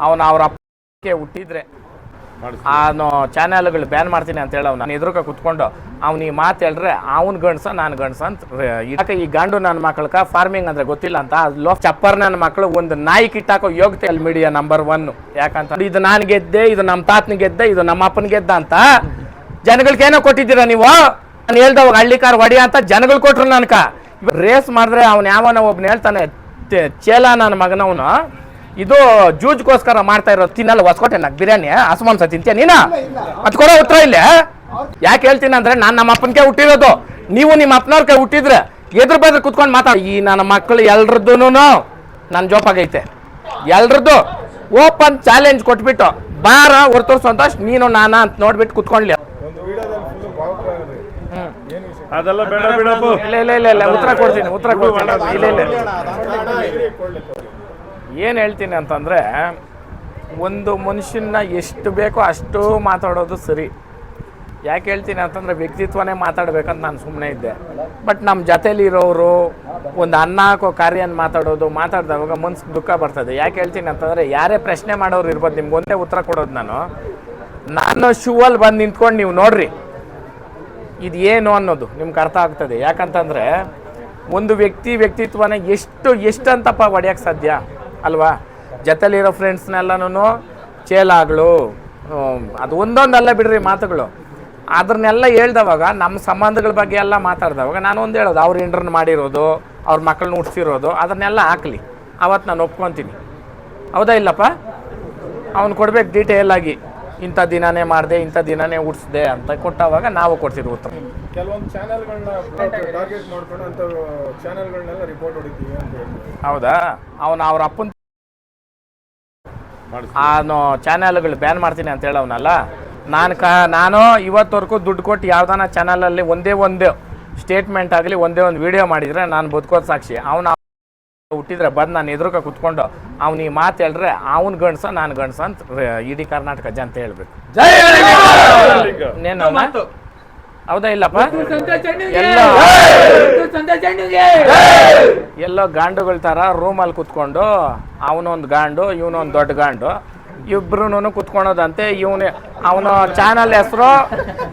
ಅವನು ಅವ್ರ ಅಪ್ಪಕ್ಕೆ ಹುಟ್ಟಿದ್ರೆ ಅವನು ಚಾನೆಲ್ಗಳು ಬ್ಯಾನ್ ಮಾಡ್ತೀನಿ ಅಂತ ಹೇಳವ್ ನಾನು ಎದುರುಕ ಕುತ್ಕೊಂಡು ಅವ್ನು ಈ ಮಾತು ಹೇಳ್ರೆ ಅವ್ನು ಗಂಡಸ ನಾನು ಗಂಡ್ಸ ಅಂತ ಯಾಕೆ ಈ ಗಂಡು ನನ್ನ ಮಕ್ಕಳಕ ಫಾರ್ಮಿಂಗ್ ಅಂದ್ರೆ ಗೊತ್ತಿಲ್ಲ ಅಂತ ಲೋ ಚಪ್ಪರ್ ನನ್ನ ಮಕ್ಕಳು ಒಂದು ನಾಯಿ ಕಿಟ್ಟಾಕೋ ಯೋಗ್ಯತೆ ಅಲ್ಲಿ ಮೀಡಿಯಾ ನಂಬರ್ ಒನ್ ಯಾಕಂತ ಇದು ನಾನು ಗೆದ್ದೆ ಇದು ನಮ್ಮ ತಾತನ ಗೆದ್ದೆ ಇದು ನಮ್ಮ ಅಪ್ಪನ ಗೆದ್ದ ಅಂತ ಜನಗಳಿಗೇನೋ ಕೊಟ್ಟಿದ್ದೀರಾ ನೀವು? ನಾನು ಹೇಳ್ದವಾಗ ಹಳ್ಳಿ ಕಾರ್ ಅಂತ ಜನಗಳು ಕೊಟ್ರು ನನ್ಕ. ರೇಸ್ ಮಾಡಿದ್ರೆ ಅವ್ನು ಯಾವನ ಒಬ್ನ ಹೇಳ್ತಾನೆ "ತೆ- ಚೇಲ ನನ್ನ ಮಗನವನು. ಇದು ಜೂಜ್ಗೋಸ್ಕರ ಮಾಡ್ತಾ ಇರೋ ತಿನ್ನಲ್ಲ ಹೊಸ್ಕೊಟ್ಟೆ ನಾಕ್ ಬಿರಿಯಾನಿ ಹಸುಮಾಂಸ ತಿಂತೀಯ ನೀನ? ಅದು ಕೊಡೋ ಉತ್ತರ ಇಲ್ಲೇ ಯಾಕೆ ಹೇಳ್ತೀನಿ ಅಂದ್ರೆ ನಾನು ನಮ್ಮ ಅಪ್ಪನಿಗೆ ಹುಟ್ಟಿರೋದು. ನೀವು ನಿಮ್ಮ ಕೈ ಹುಟ್ಟಿದ್ರೆ ಎದ್ರ ಬದ್ರ ಕುತ್ಕೊಂಡು ಮಾತಾ ಈ ನನ್ನ ಮಕ್ಕಳು ಎಲ್ರದ್ದು ನನ್ನ ಜೋಪಾಗೈತೆ. ಎಲ್ರದ್ದು ಓಪನ್ ಚಾಲೆಂಜ್ ಕೊಟ್ಬಿಟ್ಟು ಬಾರ ಹೊರತು ಸಂತೋಷ್ ನೀನು ನಾನ ಅಂತ ನೋಡ್ಬಿಟ್ಟು ಕುತ್ಕೊಂಡ್ಲಿ. ಒಂದು ವಿಡಿಯೋದಲ್ಲಿ ಫುಲ್ ಭಾವುಕರಾಗ್ರಿ ಅದೆಲ್ಲ ಬೇಡ ಬಿಡಪ್ಪ. ಇಲ್ಲ ಇಲ್ಲ ಇಲ್ಲ ಇಲ್ಲ. ಉತ್ತರ ಕೊಡ್ತೀನಿ ಉತ್ತರ ಕೊಡ್ತೀನಿ. ಇಲ್ಲ ಇಲ್ಲ ಏನು ಹೇಳ್ತೀನಿ ಅಂತಂದರೆ, ಒಂದು ಮನುಷ್ಯನ ಎಷ್ಟು ಬೇಕೋ ಅಷ್ಟು ಮಾತಾಡೋದು ಸರಿ. ಯಾಕೆ ಹೇಳ್ತೀನಿ ಅಂತಂದರೆ, ವ್ಯಕ್ತಿತ್ವನೇ ಮಾತಾಡಬೇಕಂತ ನಾನು ಸುಮ್ಮನೆ ಇದ್ದೆ. ಬಟ್ ನಮ್ಮ ಜೊತೆಲಿರೋರು ಒಂದು ಅನ್ನ ಹಾಕೋ ಕಾರ್ಯನ ಮಾತಾಡೋದು ಮಾತಾಡಿದಾಗ ಮನ್ಸು ದುಃಖ ಬರ್ತದೆ. ಯಾಕೆ ಹೇಳ್ತೀನಿ ಅಂತಂದರೆ, ಯಾರೇ ಪ್ರಶ್ನೆ ಮಾಡೋರು ಇರ್ಬೋದು, ನಿಮ್ಗೆ ಒಂದೇ ಉತ್ತರ ಕೊಡೋದು ನಾನು. ನಾನು ಶೂವಲ್ಲಿ ಬಂದು ನಿಂತ್ಕೊಂಡು ನೀವು ನೋಡ್ರಿ. ಇದು ಏನು ಅನ್ನೋದು ನಿಮ್ಗೆ ಅರ್ಥ ಆಗ್ತದೆ. ಯಾಕಂತಂದರೆ, ಒಂದು ವ್ಯಕ್ತಿ ವ್ಯಕ್ತಿತ್ವನ ಎಷ್ಟು ಎಷ್ಟಂತಪ್ಪ ಹೊಡ್ಯಕ್ಕೆ ಸಾಧ್ಯ? ಅಲ್ವಾ? ಜೊತೆಲಿರೋ ಫ್ರೆಂಡ್ಸ್ನೆಲ್ಲನೂ ಚೇಲಾಗಳು ಅದು ಒಂದೊಂದಲ್ಲ ಬಿಡ್ರಿ ಮಾತುಗಳು. ಅದನ್ನೆಲ್ಲ ಹೇಳ್ದವಾಗ ನಮ್ಮ ಸಂಬಂಧಗಳ ಬಗ್ಗೆ ಎಲ್ಲ ಮಾತಾಡ್ದವಾಗ ನಾನು ಒಂದು ಹೇಳೋದು, ಅವ್ರು ಇಂಟರ್ನ್ ಮಾಡಿರೋದು, ಅವ್ರ ಮಕ್ಕಳನ್ನ ಹುಡ್ಸಿರೋದು ಅದನ್ನೆಲ್ಲ ಹಾಕಲಿ. ಅವತ್ತು ನಾನು ಒಪ್ಕೊತೀನಿ. ಹೌದಾ ಇಲ್ಲಪ್ಪ? ಅವ್ನು ಕೊಡ್ಬೇಕು ಡೀಟೇಲಾಗಿ ಇಂಥ ದಿನನೇ ಮಾಡಿದೆ, ಇಂಥ ದಿನನೇ ಉಡ್ಸಿದೆ ಅಂತ ಕೊಟ್ಟವಾಗ ನಾವು ಕೊಡ್ತೀವಿ ಉತ್ತರ. ಕೆಲವೊಂದು ಚಾನೆಲ್ಗಳನ್ನ ಟಾರ್ಗೆಟ್ ಮಾಡ್ಕೊಂಡು ಅಂತ ಚಾನೆಲ್ಗಳನ್ನೆಲ್ಲ ರಿಪೋರ್ಟ್ ಹೊಡಿತೀವಿ ಅಂತ ಹೇಳ್ತಾರೆ ಹೌದಾ? ಅವನು ಅವ್ರ ಅಪ್ಪನ ನಾನು ಚಾನೆಲ್ಗಳು ಬ್ಯಾನ್ ಮಾಡ್ತೀನಿ ಅಂತ ಹೇಳವನಲ್ಲ? ನಾನು ಕ ನಾನು ಇವತ್ತವರೆಗೂ ದುಡ್ಡು ಕೊಟ್ಟು ಯಾವ್ದಾನ ಚಾನಲಲ್ಲಿ ಒಂದೇ ಒಂದು ಸ್ಟೇಟ್ಮೆಂಟ್ ಆಗಲಿ ಒಂದೇ ಒಂದು ವಿಡಿಯೋ ಮಾಡಿದರೆ ನಾನು ಬದುಕೋದು ಸಾಕ್ಷಿ. ಅವನು ಹುಟ್ಟಿದ್ರೆ ಬಂದು ನಾನು ಎದುರುಕ ಕುತ್ಕೊಂಡು ಅವ್ನು ಈ ಮಾತು ಹೇಳ್ರೆ ಅವ್ನು ಗಂಡ್ಸ ನಾನು ಗಂಡ್ಸ ಅಂತ ಇಡೀ ಕರ್ನಾಟಕ ಜನತೆ ಹೇಳ್ಬೇಕು? ಹೌದಾ ಇಲ್ಲಪ್ಪ? ಎಲ್ಲ ಎಲ್ಲೋ ಗಾಂಡುಗಳ ಥರ ರೂಮಲ್ಲಿ ಕುತ್ಕೊಂಡು ಅವನೊಂದು ಗಾಂಡು ಇವನೊಂದು ದೊಡ್ಡ ಗಾಂಡು ಇಬ್ರು ಕುತ್ಕೊಳೋದಂತೆ ಇವನು ಅವನ ಚಾನಲ್ ಹೆಸರು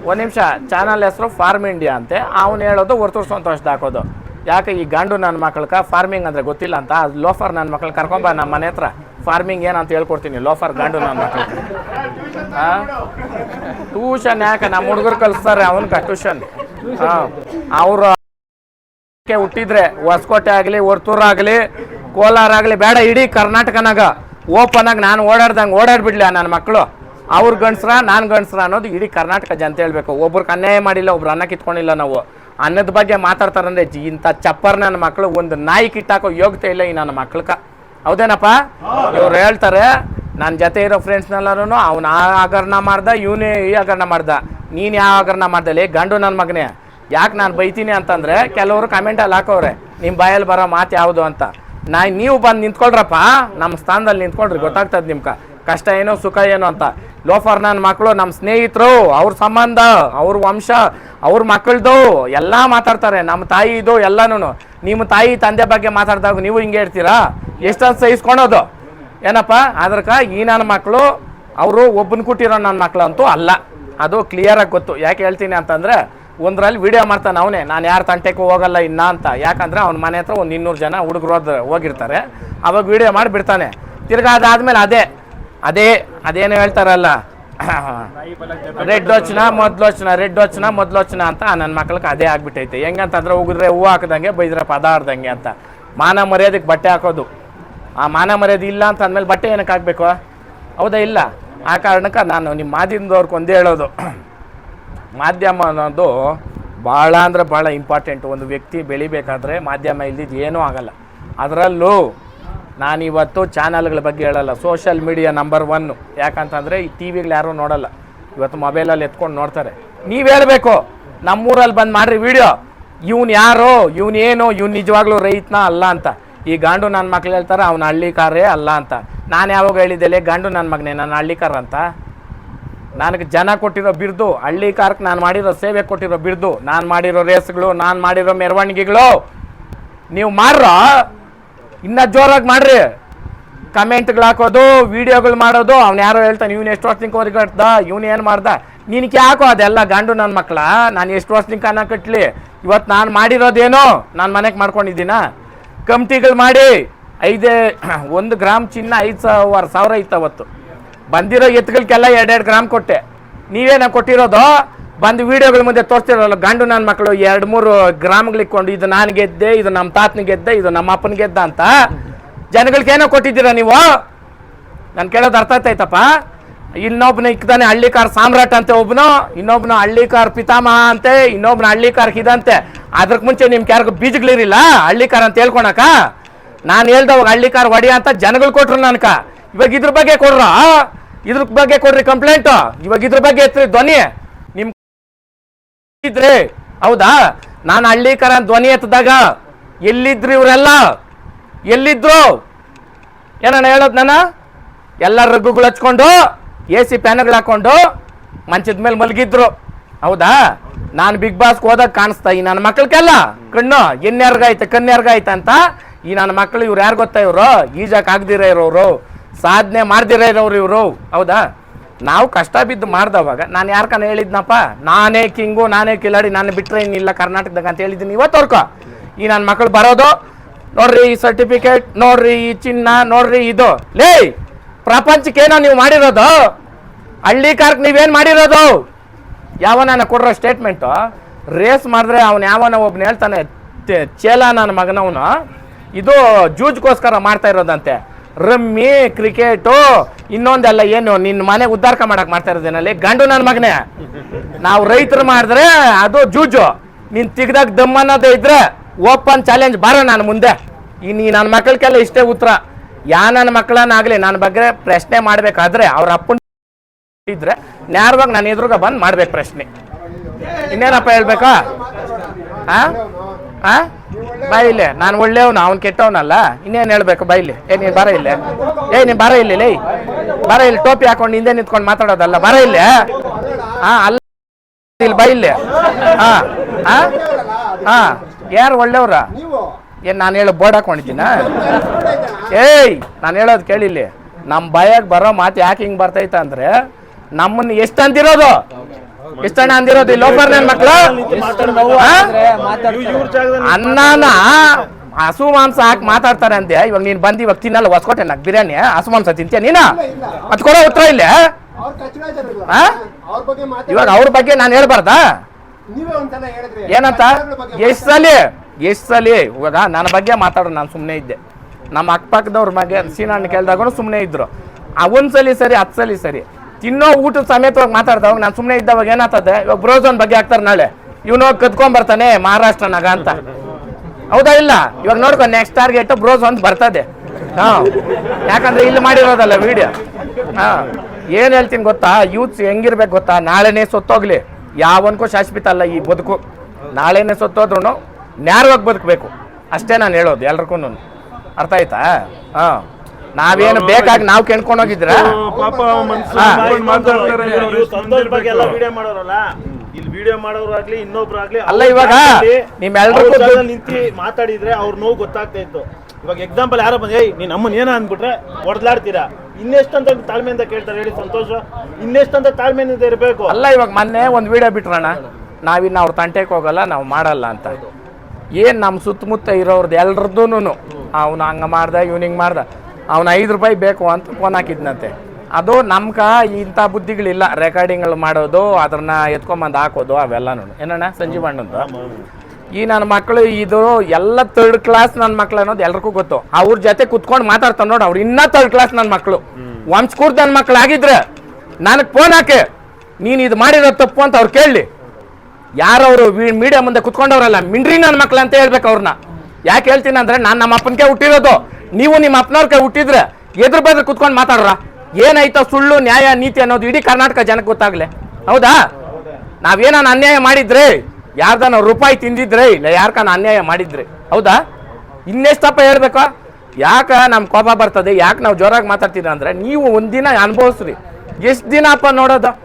ಒಂದು ನಿಮಿಷ ಚಾನಲ್ ಹೆಸರು ಫಾರ್ಮ್ ಇಂಡಿಯಾ ಅಂತೆ ಅವನು ಹೇಳೋದು ಹೊರತು ಸಂತೋಷದ ಹಾಕೋದು. ಯಾಕೆ ಈ ಗಾಂಡು ನನ್ನ ಮಕ್ಕಳಕ್ಕ ಫಾರ್ಮಿಂಗ್ ಅಂದರೆ ಗೊತ್ತಿಲ್ಲ ಅಂತ ಲೋಫರ್ ನನ್ನ ಮಕ್ಳು ಕರ್ಕೊಂಬ ನಮ್ಮ ಮನೆ ಹತ್ರ. ಫಾರ್ಮಿಂಗ್ ಏನಂತ ಹೇಳ್ಕೊಡ್ತೀನಿ. ಲೋಫರ್ ಗಂಡು ಮಕ್ಳು. ಟ್ಯೂಷನ್ ಯಾಕೆ? ನಮ್ಮ ಹುಡುಗರು ಕಲಿಸ್ತಾರೆ ಅವನ್ಗ ಟ್ಯೂಷನ್ ಹಾಂ. ಅವರು ಹುಟ್ಟಿದ್ರೆ ಹೊಸಕೋಟೆ ಆಗಲಿ ಆಗಲಿ, ಕೋಲಾರ ಆಗಲಿ, ಬೇಡ, ಇಡೀ ಕರ್ನಾಟಕನಾಗ ಓಪನ್ ಆಗಿ ನಾನು ಓಡಾಡ್ದಂಗೆ ಓಡಾಡ್ಬಿಡ್ಲಿ ನನ್ನ ಮಕ್ಕಳು ಅವ್ರ ಗಣಸ್ರ ನಾನು ಗಣಸ್ರ ಅನ್ನೋದು ಇಡೀ ಕರ್ನಾಟಕ ಜನತೆ ಹೇಳ್ಬೇಕು. ಒಬ್ರಿಗೆ ಅನ್ಯಾಯ ಮಾಡಿಲ್ಲ, ಒಬ್ರು ಅನ್ನ ಕಿತ್ಕೊಂಡಿಲ್ಲ ನಾವು. ಅನ್ನದ ಬಗ್ಗೆ ಮಾತಾಡ್ತಾರಂದ್ರೆ ಇಂಥ ಚಪ್ಪರ್ ನನ್ನ ಮಕ್ಕಳು ಒಂದು ನಾಯಿ ಕಿಟ್ಟಾಕೋ ಯೋಗ್ಯತೆ ಇಲ್ಲ ಈ ನನ್ನ ಮಕ್ಳಕ ಹೌದೇನಪ್ಪ? ಇವ್ರು ಹೇಳ್ತಾರೆ ನನ್ನ ಜೊತೆ ಇರೋ ಫ್ರೆಂಡ್ಸ್ನೆಲ್ಲರೂ ಅವ್ನು ಆ ಹಗರಣ ಮಾಡ್ದ ಇವನೇ ಈ ಹಗರಣ ಮಾಡ್ದ. ನೀನು ಯಾವ ಹಗರಣ ಮಾಡ್ದಲ್ಲಿ? ಗಂಡು ನನ್ನ ಮಗನೇ. ಯಾಕೆ ನಾನು ಬೈತೀನಿ ಅಂತಂದ್ರೆ ಕೆಲವರು ಕಮೆಂಟಲ್ಲಿ ಹಾಕೋರೆ ನಿಮ್ಮ ಬಾಯಲ್ಲಿ ಬರೋ ಮಾತು ಯಾವುದು ಅಂತ. ನಾ ನೀವು ಬಂದು ನಿಂತ್ಕೊಳ್ರಪ್ಪ ನಮ್ಮ ಸ್ಥಾನದಲ್ಲಿ ನಿಂತ್ಕೊಳ್ರಿ ಗೊತ್ತಾಗ್ತದೆ ನಿಮ್ಗೆ. ಕಷ್ಟ ಏನೋ ಸುಖ ಏನೋ ಅಂತ. ಲೋಫರ್ ನನ್ನ ಮಕ್ಕಳು ನಮ್ಮ ಸ್ನೇಹಿತರು, ಅವ್ರ ಸಂಬಂಧ, ಅವ್ರ ವಂಶ, ಅವ್ರ ಮಕ್ಕಳದು ಎಲ್ಲ ಮಾತಾಡ್ತಾರೆ. ನಮ್ಮ ತಾಯಿ ಇದು ಎಲ್ಲನೂ ನಿಮ್ಮ ತಾಯಿ ತಂದೆ ಬಗ್ಗೆ ಮಾತಾಡಿದಾಗ ನೀವು ಹಿಂಗೆ ಹೇಳ್ತೀರಾ? ಎಷ್ಟೊಂದು ಸಹಿಸ್ಕೊಳೋದು ಏನಪ್ಪ? ಅದ್ರಕ ಈ ನನ್ನ ಮಕ್ಕಳು ಅವರು ಒಬ್ಬನ ಕೊಟ್ಟಿರೋ ನನ್ನ ಮಕ್ಕಳು ಅಂತೂ ಅಲ್ಲ. ಅದು ಕ್ಲಿಯರಾಗಿ ಗೊತ್ತು. ಯಾಕೆ ಹೇಳ್ತೀನಿ ಅಂತಂದರೆ, ಒಂದರಲ್ಲಿ ವಿಡಿಯೋ ಮಾಡ್ತಾನೆ ಅವನೇ. ನಾನು ಯಾರು ತಂಟೆಗೂ ಹೋಗಲ್ಲ ಇನ್ನ ಅಂತ. ಯಾಕಂದ್ರೆ ಅವ್ನ ಮನೆ ಹತ್ರ ಒಂದು ಇನ್ನೂರು ಜನ ಹುಡುಗರು ಹೋಗಿರ್ತಾರೆ. ಅವಾಗ ವಿಡಿಯೋ ಮಾಡಿ ಬಿಡ್ತಾನೆ. ತಿರ್ಗಾ ಅದೇ. ಅದೇ, ಅದೇನು ಹೇಳ್ತಾರಲ್ಲ? ರೆಡ್ ವಚನ ಮೊದ್ಲು ವಚನ ರೆಡ್ ವಚನ ಮೊದ್ಲು ವಚನ ಅಂತ ನನ್ನ ಮಕ್ಳಿಗೆ ಅದೇ ಆಗ್ಬಿಟ್ಟೈತೆ. ಹೆಂಗಂತಂದ್ರೆ ಉಗಿದ್ರೆ ಹೂವು ಹಾಕ್ದಂಗೆ, ಬೈದ್ರೆ ಪದ ಆಡ್ದಂಗೆ ಅಂತ. ಮಾನ ಮರ್ಯಾದಕ್ಕೆ ಬಟ್ಟೆ ಹಾಕೋದು. ಆ ಮಾನ ಮರ್ಯಾದೆ ಇಲ್ಲ ಅಂತ ಅಂದಮೇಲೆ ಬಟ್ಟೆ ಏನಕ್ಕೆ ಹಾಕ್ಬೇಕು? ಹೌದಾ ಇಲ್ಲ? ಆ ಕಾರಣಕ್ಕೆ ನಾನು ನಿಮ್ಮ ಮಾಧ್ಯಮದವ್ರಿಗೆ ಒಂದೇ ಹೇಳೋದು. ಮಾಧ್ಯಮ ಅನ್ನೋದು ಭಾಳ ಅಂದರೆ ಭಾಳ ಇಂಪಾರ್ಟೆಂಟ್ ಒಂದು ವ್ಯಕ್ತಿ ಬೆಳಿಬೇಕಾದ್ರೆ ಮಾಧ್ಯಮ ಇಲ್ದಿದ್ದು ಏನೂ ಆಗಲ್ಲ. ಅದರಲ್ಲೂ ನಾನಿವತ್ತು ಚಾನಲ್ಗಳ ಬಗ್ಗೆ ಹೇಳಲ್ಲ. ಸೋಷಿಯಲ್ ಮೀಡಿಯಾ ನಂಬರ್ ಒನ್ನು ಯಾಕಂತಂದರೆ ಈ ಟಿ ವಿಗಳು ಯಾರೂ ನೋಡಲ್ಲ. ಇವತ್ತು ಮೊಬೈಲಲ್ಲಿ ಎತ್ಕೊಂಡು ನೋಡ್ತಾರೆ. ನೀವು ಹೇಳಬೇಕು. ನಮ್ಮೂರಲ್ಲಿ ಬಂದು ಮಾಡಿರಿ ವಿಡಿಯೋ ಇವ್ನು ಯಾರು, ಇವ್ನು ಏನು, ಇವ್ನು ನಿಜವಾಗ್ಲೂ ರೈತನ ಅಲ್ಲ ಅಂತ. ಈ ಗಂಡು ನನ್ನ ಮಕ್ಳು ಹೇಳ್ತಾರೆ, ಅವ್ನು ಹಳ್ಳಿಕಾರೇ ಅಲ್ಲ ಅಂತ. ನಾನು ಯಾವಾಗ ಹೇಳಿದ್ದೆಲೆ, ಗಂಡು ನನ್ನ ಮಗನೇ, ನಾನು ಹಳ್ಳಿಕಾರ ಅಂತ. ನನಗೆ ಜನ ಕೊಟ್ಟಿರೋ ಬಿರ್ದು ಹಳ್ಳಿ ಕಾರ್ಕ್ ನಾನು ಮಾಡಿರೋ ಸೇವೆ ಕೊಟ್ಟಿರೋ ಬಿರ್ದು, ನಾನು ಮಾಡಿರೋ ರೇಸ್ಗಳು ನಾನು ಮಾಡಿರೋ ಮೆರವಣಿಗೆಗಳು, ನೀವು ಮಾಡ್ರ ಇನ್ನ ಜೋರಾಗಿ ಮಾಡ್ರಿ. ಕಮೆಂಟ್ಗಳು ಹಾಕೋದು, ವಿಡಿಯೋಗಳು ಮಾಡೋದು, ಅವ್ನು ಯಾರೋ ಹೇಳ್ತಾನೆ, ಇವ್ನು ಎಷ್ಟು ವರ್ಷ ನಿಂಕೋರಿ ಹೊರಗಟ್ದ ಇವ್ನು ಏನು ಮಾಡ್ದ? ನಿನಗೆ ಯಾಕೋ ಅದೆಲ್ಲ ಗಂಡು ನನ್ನ ಮಕ್ಕಳ ನಾನು ಎಷ್ಟು ವರ್ಷ ನಿಂಕ ಅನ್ನ ಕಟ್ಲಿ? ಇವತ್ತು ನಾನು ಮಾಡಿರೋದೇನೋ? ನಾನು ಮನೆಗೆ ಮಾಡ್ಕೊಂಡಿದ್ದೀನ? ಕಮಿಟಿಗಳು ಮಾಡಿ, ಐದೇ, ಒಂದು ಗ್ರಾಮ್ ಚಿನ್ನ ಐದು ಸಾವಿರ ಸಾವಿರ ಇತ್ತು ಅವತ್ತು. ಬಂದಿರೋ ಎತ್ತುಗಳಿಗೆಲ್ಲ ಎರಡೆರಡು ಗ್ರಾಮ್ ಕೊಟ್ಟೆ. ನೀವೇನ ಕೊಟ್ಟಿರೋದು? ಬಂದು ವಿಡಿಯೋಗಳ ಮುಂದೆ ತೋರಿಸ್ತಿರಲ್ಲ, ಗಂಡು ನನ್ನ ಮಕ್ಕಳು ಎರಡು ಮೂರು ಗ್ರಾಮಗಳಿಕ್ಕೊಂಡು ಇದು ನಾನು ಗೆದ್ದೆ, ಇದು ನಮ್ಮ ತಾತನ ಗೆದ್ದೆ, ಇದು ನಮ್ಮ ಅಪ್ಪನ ಗೆದ್ದ ಅಂತ ಜನಗಳಿಗೇನೋ ಕೊಟ್ಟಿದ್ದೀರಾ ನೀವು? ನಾನು ಕೇಳೋದು ಅರ್ಥ ಆಯ್ತಪ್ಪ ಇನ್ನೊಬ್ನ ಇಕ್ಕದಾನೆ ಹಳ್ಳಿಕಾರ್ ಸಾಮ್ರಾಟ್ ಅಂತೆ ಒಬ್ಬನು ಇನ್ನೊಬ್ಬನ ಹಳ್ಳಿಕಾರ್ ಪಿತಾಮಹ ಅಂತೆ ಇನ್ನೊಬ್ಬನ ಹಳ್ಳಿಕಾರ್ ಇದಂತೆ ಅದ್ರಕ್ ಮುಂಚೆ ನಿಮ್ಗೆ ಯಾರಿಗೂ ಬೀಜಗಳಿರಿಲ್ಲ, ಹಳ್ಳಿಕಾರ್ ಅಂತ ಹೇಳ್ಕೊಳಕ ನಾನು ಹೇಳ್ದವಾಗ ಹಳ್ಳಿಕಾರ್ ಒಡೆಯ ಅಂತ ಜನಗಳು ಕೊಟ್ರು ನನ್ಕ. ಇವಾಗ ಇದ್ರ ಬಗ್ಗೆ ಕೊಡ್ರ? ಇದ್ರ ಬಗ್ಗೆ ಕೊಡ್ರಿ ಕಂಪ್ಲೇಂಟ್. ಇವಾಗ ಇದ್ರ ಬಗ್ಗೆ ಎತ್ರಿ ಧ್ವನಿ. ಇದ್ರೆ ಹೌದಾ? ನಾನು ಹಳ್ಳಿಕರ ಧ್ವನಿ ಎತ್ತದಾಗ ಎಲ್ಲಿದ್ರು ಇವರೆಲ್ಲ? ಎಲ್ಲಿದ್ರು? ಏನಣ್ಣ ಹೇಳೋದು ನಾನು ಎಲ್ಲ ರಗ್ಗುಗಳು ಹಚ್ಕೊಂಡು, ಎ ಸಿ ಪ್ಯಾನ್ಗಳು ಹಾಕೊಂಡು ಮಂಚದ ಮೇಲೆ ಮಲಗಿದ್ರು. ಹೌದಾ? ನಾನು ಬಿಗ್ ಬಾಸ್ಗೆ ಹೋದಾಗ ಕಾಣಿಸ್ತಾ ಈ ನನ್ನ ಮಕ್ಳಕ್ಕೆಲ್ಲ ಕಣ್ಣು, ಎನ್ಯಾರ್ಗಾಯ್ತು, ಕನ್ಯಾರ್ಗಾಯ್ತು ಅಂತ ಈ ನನ್ನ ಮಕ್ಕಳು ಇವ್ರು ಯಾರು ಗೊತ್ತಾ ಇವರು? ಈಜಕ್ಕೆ ಆಗದಿರ ಇರೋರು. ಸಾಧನೆ ಮಾಡ್ದಿರ ಇರೋರು ಇವರು. ಹೌದಾ? ನಾವು ಕಷ್ಟ ಬಿದ್ದು ಮಾಡ್ದವಾಗ ನಾನು ಯಾರ್ಕನ ಹೇಳಿದ್ನಪ್ಪ? ನಾನೇ ಕಿಂಗು, ನಾನೇ ಕಿಲಾಡಿ, ನಾನು ಬಿಟ್ಟರೆ ಇನ್ನಿಲ್ಲ ಕರ್ನಾಟಕದಾಗ ಅಂತ ಹೇಳಿದ್ದೀನಿ. ಇವತ್ತವರ್ಕೊ ಈ ನನ್ನ ಮಕ್ಕಳು ಬರೋದು, ನೋಡ್ರಿ ಈ ಸರ್ಟಿಫಿಕೇಟ್ ನೋಡ್ರಿ ಈ ಚಿನ್ನ, ನೋಡ್ರಿ ಇದು. ಲೇ, ಪ್ರಪಂಚಕ್ಕೆ ಏನೋ ನೀವು ಮಾಡಿರೋದು? ಹಳ್ಳಿ ಕಾರ್ಕ್ ನೀವೇನು ಮಾಡಿರೋದು? ಯಾವನ ಕೊಡಿರೋ ಸ್ಟೇಟ್ಮೆಂಟು ರೇಸ್ ಮಾಡಿದ್ರೆ ಅವನು ಯಾವನ ಒಬ್ನು ಹೇಳ್ತಾನೆ ಚೇಲ ನನ್ನ ಮಗನವನು. ಇದು ಜೂಜ್ಗೋಸ್ಕರ ಮಾಡ್ತಾ ಇರೋದಂತೆ. Rummy cricket. ಇನ್ನೊಂದೆಲ್ಲ ಏನು ನಿನ್ನ ಮನೆ ಉದ್ದಾರಕ ಮಾಡಕ್ ಮಾಡ್ತಾ ಇರೋದೇನಲ್ಲಿ ಗಂಡು ನನ್ನ ಮಗನೇ. ನಾವು ರೈತರು ಮಾಡಿದ್ರೆ ಅದು ಜೂಜು. ನೀನ್ ತಿಗ್ದಾಗ ದಮ್ಮ ಅನ್ನೋದೇ ಇದ್ರೆ ಓಪನ್ ಚಾಲೆಂಜ್ ಬಾರ ನಾನು ಮುಂದೆ. ಈ ನೀ ನನ್ನ ಮಕ್ಕಳಿಗೆಲ್ಲ ಇಷ್ಟೇ ಉತ್ತರ. ಯಾ ನನ್ನ ಮಕ್ಕಳನ್ನಾಗಲಿ ನನ್ನ ಬಗ್ಗೆ ಪ್ರಶ್ನೆ ಮಾಡಬೇಕಾದ್ರೆ ಅವ್ರ ಅಪ್ಪನ ಇದ್ರೆ ನೇರವಾಗಿ ನಾನು ಎದುರುಗ ಬಂದು ಮಾಡ್ಬೇಕು ಪ್ರಶ್ನೆ. ಇನ್ನೇನಪ್ಪ ಹೇಳ್ಬೇಕಾ? ಆ? ಆ? ಬಾ ಇಲ್ಲಿ. ನಾನು ಒಳ್ಳೆಯವನು, ಅವ್ನು ಕೆಟ್ಟವನಲ್ಲ. ಇನ್ನೇನು ಹೇಳ್ಬೇಕು? ಬಾ ಇಲ್ಲಿ. ಏ, ನೀನು ಬರ ಇಲ್ಲೇ. ಏ, ನೀನು ಬರ ಇಲ್ಲ, ಲೇ. ಬರ ಇಲ್ಲಿ, ಟೋಪಿ ಹಾಕೊಂಡು ಹಿಂದೆ ನಿಂತ್ಕೊಂಡು ಮಾತಾಡೋದಲ್ಲ. ಬರ ಇಲ್ಲ. ಹಾ ಅಲ್ಲ. ಇಲ್ಲಿ ಬೈಲೆ ಹಾ ಹಾ ಹಾ ಯಾರು ಒಳ್ಳೆಯವ್ರ? ಏನ್ ನಾನು ಹೇಳೋ ಬೋರ್ಡ್ ಹಾಕೊಂಡಿದ್ದೀನ? ಏಯ್, ನಾನು ಹೇಳೋದು ಕೇಳಿಲ್ಲಿ. ನಮ್ಮ ಬಾಯಾಗ ಬರೋ ಮಾತು ಯಾಕೆ ಹಿಂಗೆ ಬರ್ತೈತೆ ಅಂದರೆ ನಮ್ಮನ್ನು ಎಷ್ಟು ಅಂದಿರೋದು ಎಷ್ಟಣ್ಣ ಅಂದಿರೋದು ಈ ಲೋಫರ್ ನನ್ನ ಮಕ್ಳು? ಅನ್ನನ ಹಸು ಮಾಂಸ ಹಾಕಿ ಮಾತಾಡ್ತಾರೆ ಅಂದೆ ಇವಾಗ ನೀನ್ ಬಂದು ಇವಾಗ ತಿನ್ನಲ್ಲ ಹೊಸ್ಕೊಟ್ಟೆ ನಾಕ್ ಬಿರಿಯಾನಿ ಹಸು ಮಾಂಸ ತಿಂತೀಯ ನೀನ? ಮತ್ ಕೊಡೋ ಉತ್ತರ ಇಲ್ಲೇ? ಇವಾಗ ಅವ್ರ ಬಗ್ಗೆ ನಾನು ಹೇಳ್ಬಾರ್ದಾ? ಏನಂತ? ಎಷ್ಟಲಿ ಎಷ್ಟಲಿ ಎಷ್ಟ್ ಸಲಿ? ಎಷ್ಟ್ ಸಲಿ? ಇವಾಗ ನನ್ನ ಬಗ್ಗೆ ಮಾತಾಡೋ ನಾನು ಸುಮ್ಮನೆ ಇದ್ದೆ. ನಮ್ಮ ಅಕ್ಕಪಕ್ಕದವ್ರ ಬಗ್ಗೆ ಸೀನಣ್ಣ ಕೇಳಿದಾಗ ಸುಮ್ಮನೆ ಇದ್ರು. ಆ ಒಂದ್ಸಲಿ ಸರಿ ಹತ್ತು ಸಲಿ ಸರಿ. ತಿನ್ನೋ ಊಟದ ಸಮೇತವಾಗಿ ಮಾತಾಡ್ದವಾಗ ನಾನು ಸುಮ್ಮನೆ ಇದ್ದವಾಗ ಏನಾಗ್ತದೆ? ಇವಾಗ ಬ್ರೋಝೋನ್ ಬಗ್ಗೆ ಆಗ್ತಾರೆ ನಾಳೆ. ಇವನೋ ಹೋಗಿ ಕದ್ಕೊಂಡ್ ಬರ್ತಾನೆ ಮಹಾರಾಷ್ಟ್ರನಾಗ ಅಂತ. ಹೌದಾ ಇಲ್ಲ? ಇವಾಗ ನೋಡ್ಕೊ ನೆಕ್ಸ್ಟ್ ಟಾರ್ಗೆಟ್ ಬ್ರೋಸ್ ಬರ್ತದೆ. ಹಾಂ. ಯಾಕಂದ್ರೆ ಇಲ್ಲಿ ಮಾಡಿರೋದಲ್ಲ ವಿಡಿಯೋ ಹಾಂ. ಏನು ಹೇಳ್ತೀನಿ ಗೊತ್ತಾ? ಯೂತ್ಸ್ ಹೆಂಗಿರ್ಬೇಕು ಗೊತ್ತಾ? ನಾಳೆನೇ ಸೊತ್ತೋಗ್ಲಿ. ಯಾವನ್ಕೂ ಶಾಶ್ವತ ಅಲ್ಲ ಈ ಬದುಕು. ನಾಳೆನೇ ಸೊತ್ತೋದ್ರು ನ್ಯಾರವಾಗಿ ಬದುಕಬೇಕು. ಅಷ್ಟೇ ನಾನು ಹೇಳೋದು ಎಲ್ರಿಗೂ ಅರ್ಥ ಆಯ್ತಾ? ಹಾ. ನಾವೇನು ಬೇಕಾಗಿ ನಾವು ಕೆಣ್ಕೊಂಡೋಗಿದ್ರ ಪಾಪ ಮನ್ಸು ಮಾಡ್ಕೊಂಡ್ ಮಾತಾಡ್ತಾರೆ. ಇವ್ರು ಸಂತೋಷ್ ಬಗ್ಗೆ ಎಲ್ಲ ವಿಡಿಯೋ ಮಾಡೋರಲ್ಲ? ಇಲ್ಲಿ ವಿಡಿಯೋ ಮಾಡೋರಾಗ್ಲಿ ಇನ್ನೊಬ್ರು ಆಗ್ಲಿ ಅಲ್ಲ ಇವಾಗ ನಿಮ್ಮೆಲ್ರಿಗೂ ನಿಂತಿ ಮಾತಾಡಿದ್ರೆ ಅವ್ರ ನೋವು ಗೊತ್ತಾಗ್ತಾ ಇತ್ತು. ಇವಾಗ ಎಕ್ಸಾಂಪಲ್ ಯಾರೋ ಬಂದ್ ಏಯ್ ನೀನ್ ನಮ್ಮನ್ನ ಏನ ಅಂದ್ಬಿಟ್ರೆ ಹೊಡೆದಾಡ್ತೀರಾ ಇನ್ನೆಷ್ಟಂತ ತಾಳ್ಮೆಯಿಂದ ಕೇಳ್ತಾರೆ ಹೇಳಿ ಸಂತೋಷ. ಇನ್ನೆಷ್ಟಂತ ತಾಳ್ಮೆಯಿಂದ ಇರಬೇಕು? ಅಲ್ಲ ಇವಾಗ ಮೊನ್ನೆ ಒಂದು ವಿಡಿಯೋ ಬಿಟ್ರಣ ನಾವಿನ್ನ ಅವ್ರ ತಂಟೆಗೆ ಹೋಗಲ್ಲ ನಾವು ಮಾಡಲ್ಲ ಅಂತ. ಏನು ನಮ್ಮ ಸುತ್ತಮುತ್ತ ಇರೋರ್ದು ಎಲ್ರದ್ದು ಅವನು ಹಂಗೆ ಮಾಡ್ದ ಇವ್ನಿಂಗ್ ಹಿಂಗೆ ಮಾಡ್ದ. ಅವ್ನು ಐದು ರೂಪಾಯಿ ಬೇಕು ಅಂತ ಫೋನ್ ಹಾಕಿದ್ನಂತೆ. ಅದು ನಮ್ಕ ಇಂಥ ಬುದ್ಧಿಗಳಿಲ್ಲ. ರೆಕಾರ್ಡಿಂಗ್ಗಳು ಮಾಡೋದು ಅದನ್ನ ಎತ್ಕೊಂಬಂದು ಹಾಕೋದು ಅವೆಲ್ಲನೂ ಏನಣ್ಣ ಸಂಜೀವ್ ಅಂತ ಈ ನನ್ನ ಮಕ್ಕಳು ಇದು ಎಲ್ಲ ಥರ್ಡ್ ಕ್ಲಾಸ್ ನನ್ನ ಮಕ್ಳು ಅನ್ನೋದು ಎಲ್ರಿಗೂ ಗೊತ್ತು. ಅವ್ರ ಜೊತೆ ಕುತ್ಕೊಂಡು ಮಾತಾಡ್ತಾನೆ ನೋಡು ಅವ್ರು ಇನ್ನೂ ಥರ್ಡ್ ಕ್ಲಾಸ್ ನನ್ನ ಮಕ್ಕಳು ವಂಶಕೂರ್ದ ನನ್ನ ಮಕ್ಳು ಆಗಿದ್ರೆ ನನಗೆ ಫೋನ್ ಹಾಕಿ. ನೀನು ಇದು ಮಾಡಿರೋ ತಪ್ಪು ಅಂತ ಅವ್ರು ಕೇಳಲಿ. ಯಾರವರು ಮೀಡಿಯಾ ಮುಂದೆ ಕುತ್ಕೊಂಡವ್ರಲ್ಲ ಮಿಂಡ್ರಿ ನನ್ನ ಮಕ್ಳು ಅಂತ ಹೇಳ್ಬೇಕು ಅವ್ರನ್ನ ಯಾಕೆ ಹೇಳ್ತೀನಿ ಅಂದ್ರೆ ನಾನು ನಮ್ಮ ಅಪ್ಪನಿಗೆ ಹುಟ್ಟಿರೋದು. ನೀವು ನಿಮ್ಮ ಅಪ್ಪನವ್ರ ಕೈ ಹುಟ್ಟಿದ್ರೆ ಎದುರು ಬದ್ರ ಕುತ್ಕೊಂಡು ಮಾತಾಡ್ರ. ಏನಾಯ್ತೋ ಸುಳ್ಳು, ನ್ಯಾಯ, ನೀತಿ ಅನ್ನೋದು ಇಡೀ ಕರ್ನಾಟಕ ಜನಕ್ಕೆ ಗೊತ್ತಾಗ್ಲೆ. ಹೌದಾ? ನಾವೇನಾನ ಅನ್ಯಾಯ ಮಾಡಿದ್ರೆ, ಯಾರ್ದಾನ ರೂಪಾಯಿ ತಿಂದಿದ್ರೆ, ಇಲ್ಲ ಯಾರ್ಕಾನ ಅನ್ಯಾಯ ಮಾಡಿದ್ರೆ. ಹೌದಾ? ಇನ್ನೆಷ್ಟಪ್ಪ ಹೇಳ್ಬೇಕು? ಯಾಕ ನಮ್ಮ ಕೋಪ ಬರ್ತದೆ? ಯಾಕೆ ನಾವು ಜೋರಾಗಿ ಮಾತಾಡ್ತೀರ ಅಂದ್ರೆ, ನೀವು ಒಂದಿನ ಅನುಭವಿಸ್ರಿ. ಎಷ್ಟು ದಿನ ಅಪ್ಪ ನೋಡೋದು?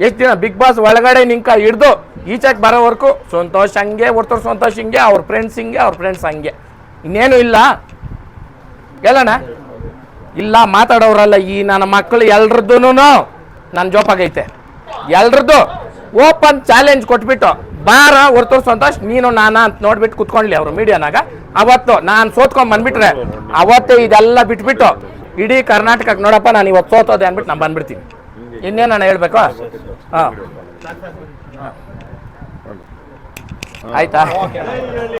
ಎಷ್ಟು ದಿನ? ಬಿಗ್ ಬಾಸ್ ಒಳಗಡೆ ನಿಂಕ ಹಿಡ್ದು ಈಚೆಗೆ ಬರೋವರೆಗೂ, ಸಂತೋಷ್ ಹಂಗೆ, ಒರ್ತರು ಸಂತೋಷ್ ಹಿಂಗೆ, ಅವ್ರ ಫ್ರೆಂಡ್ಸ್ ಹಿಂಗೆ, ಅವ್ರ ಫ್ರೆಂಡ್ಸ್ ಹಂಗೆ. ಇನ್ನೇನು ಇಲ್ಲ. ಹೇಳೋಣ ಇಲ್ಲ, ಮಾತಾಡೋರಲ್ಲ ಈ ನನ್ನ ಮಕ್ಕಳು ಎಲ್ರದ್ದು ನನ್ನ ಜೋಪಾಗೈತೆ ಎಲ್ರದ್ದು ಓಪನ್ ಚಾಲೆಂಜ್ ಕೊಟ್ಬಿಟ್ಟು, ಬಾರ, ಹೊರತು ಸಂತೋಷ್, ನೀನು ನಾನ ಅಂತ ನೋಡ್ಬಿಟ್ಟು ಕುತ್ಕೊಂಡ್ಲಿ ಅವರು ಮೀಡಿಯಾನಾಗ. ಅವತ್ತು ನಾನು ಸೋತ್ಕೊಂಡ್ ಬಂದ್ಬಿಟ್ರೆ, ಅವತ್ತೇ ಇದೆಲ್ಲ ಬಿಟ್ಬಿಟ್ಟು, ಇಡೀ ಕರ್ನಾಟಕಕ್ಕೆ ನೋಡಪ್ಪ, ನಾನು ಇವತ್ತು ಸೋತೋದೆ ಅಂದ್ಬಿಟ್ಟು ನಾನು ಬಂದ್ಬಿಡ್ತೀನಿ. ಇನ್ನೇನು ನಾನು ಹೇಳ್ಬೇಕು? ಹಾಂ. ಆಯ್ತಾ?